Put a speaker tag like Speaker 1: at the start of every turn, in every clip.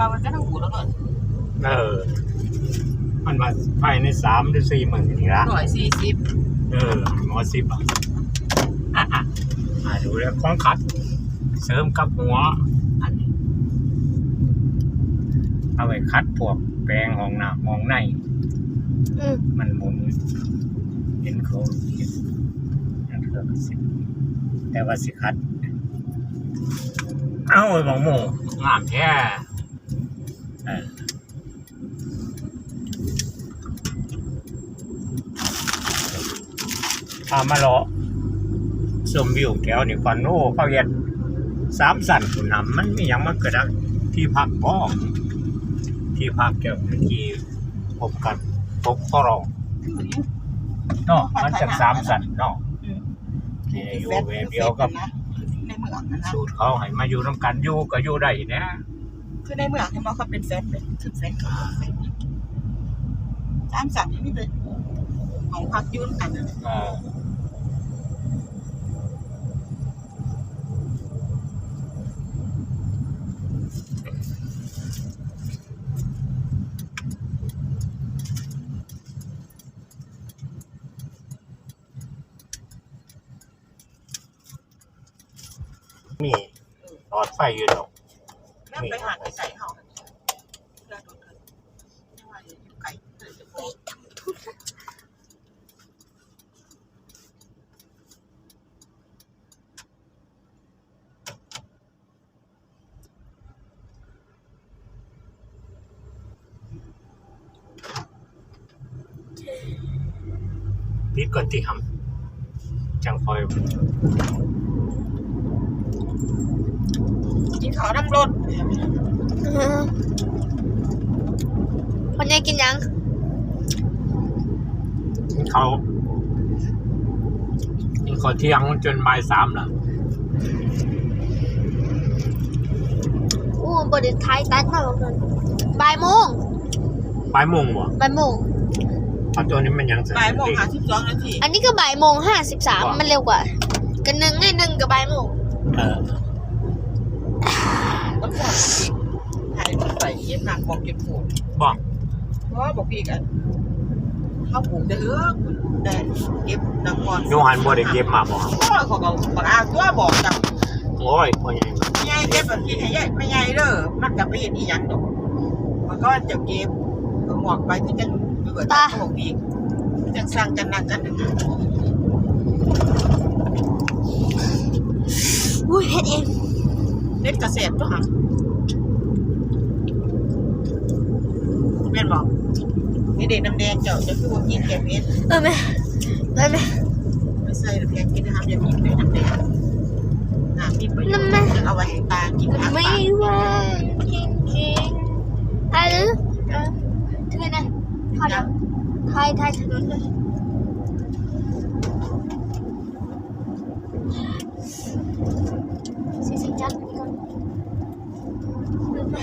Speaker 1: ฟ้ามันก็ต้องหูแล้วก่อน
Speaker 2: เออ มันมาภายในสามหรือสี่หมื่นนี่ละ
Speaker 1: ร้อยสี่สิบ
Speaker 2: เออหมอสิบอะอะอะอะดูแล้วของขัด เสริมกับหัว อันนี้ เอาไว้คัดพวกแปลงห้องน้ำห้องใน
Speaker 3: อืม
Speaker 2: มันหมุนเห็นเขาเห็นนั่นคือสิแต่ว่าสิคัด เอ้าไอ้หมองหมูงามแท้เออ พามาเลาะชมวิวแถวนี่ก่อนโอ้เขาเห็นสามสันคุณนำมันไมีอย่างมาเกิดที่พักบ้องที่พักเจ้าหน้าที่พบกันพบข้อรองเนาะมันจากสามสันเนาะอยู่เวเดียวกับ
Speaker 1: ในเมือนนะ
Speaker 2: สูตรเขาให้มาอยู่น้ำกันอยู่ก็อยู่ได้นะ
Speaker 1: คือในเมืองที่มันเขาเป็นแฟนเป็นคือแฟนกับแฟนตามสั่งนี่เป็นของพักยุ่นกันนะ
Speaker 2: เออมีหลอดไฟอยู่ดอก
Speaker 1: แล้วไปหาไปใส่เขาเพื่อดูกันไม่ว่าอยู่ไกลเกิดจะโผล่
Speaker 2: พิดก่อนที่ทำจังคอย
Speaker 1: กินข้าวน้ำรถ
Speaker 3: อืมคนยายกินยัง
Speaker 2: กินเขาวกินข้าวเที่ยงจนบ่ายสามแล้ว
Speaker 3: อู้บไดท้ายตัดมาบอกกันบ่ายโมง
Speaker 2: บ่ายโมงบ่
Speaker 3: บ่ายโมง
Speaker 2: เอาตัวนี้มันยัง
Speaker 1: บ่ายโมงหาสิบสองนาที
Speaker 3: อันนี้ก็บ่ายโมงห้าสิบสามมันเร็วกว่า กันหนึ่งไงหนึ่งกับบ่ายโมง
Speaker 2: เออ
Speaker 1: มันก่อนอีก ถ่ายมันใส่เย็นหนักบอกเก็บปูน
Speaker 2: บอก
Speaker 1: เพราะว่าบอกพี่กันเขาปลูกได้เอื้อแต่เก็บดังก่อน
Speaker 2: โยหันบ่ได้เก็บมาบ่
Speaker 1: ก็เขาก็บอกอาตัวบอกกับ
Speaker 2: โอ้ยพ่อใหญ่
Speaker 1: ไม่ใหญ่เก็บแบบที่ใหญ่ไม่ใหญ่เด้อมันจะไปเห็นอีหยังดอกมันก็จะเก็บก็หมวกไปที่จังเกิดของพี่จังสร้างจังนั่งกัน
Speaker 3: อุ้ยเฮ็ดเอง
Speaker 1: เล็ดกระเสบตัวหักแม่นบอกนี่เด็กน้ำแดงเจ้าจะคือว่ากินแกงเม็ด
Speaker 3: เออไหมได้ไหม
Speaker 1: ไม่ใส่น้ำแข็งกินนะครับอย่ามีเลยน้ำแดงอ่ามีประโยชน์จะเอาไว้ให้ตากินน้ำ
Speaker 3: ไม่
Speaker 1: ตา
Speaker 3: ว่างจริงจริงๆอะไรเออถือนะทายทายทายถนนเลยสิสิจัดนี่ก่อนลืมไป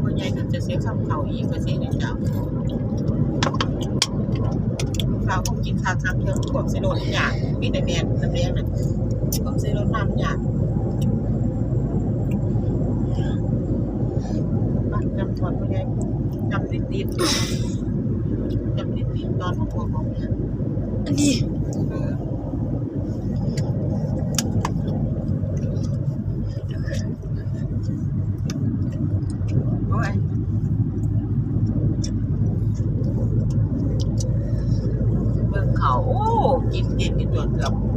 Speaker 1: บอกเลยว่าใหญ่จะเสียคำเขาอีกก็เสียเจ้าข้าวคงกินข้าวทำเรื่องขวบเสโดนหยาบมีแต่แดงน้ำแดงน่ะขวบเสโดนน้ำหยาบบ้านจำทอนว่าใหญ่จำติดติดจำติดติดตอนของพวกของเนี่ย
Speaker 3: อันนี้
Speaker 1: เออโอ้ย เบิ่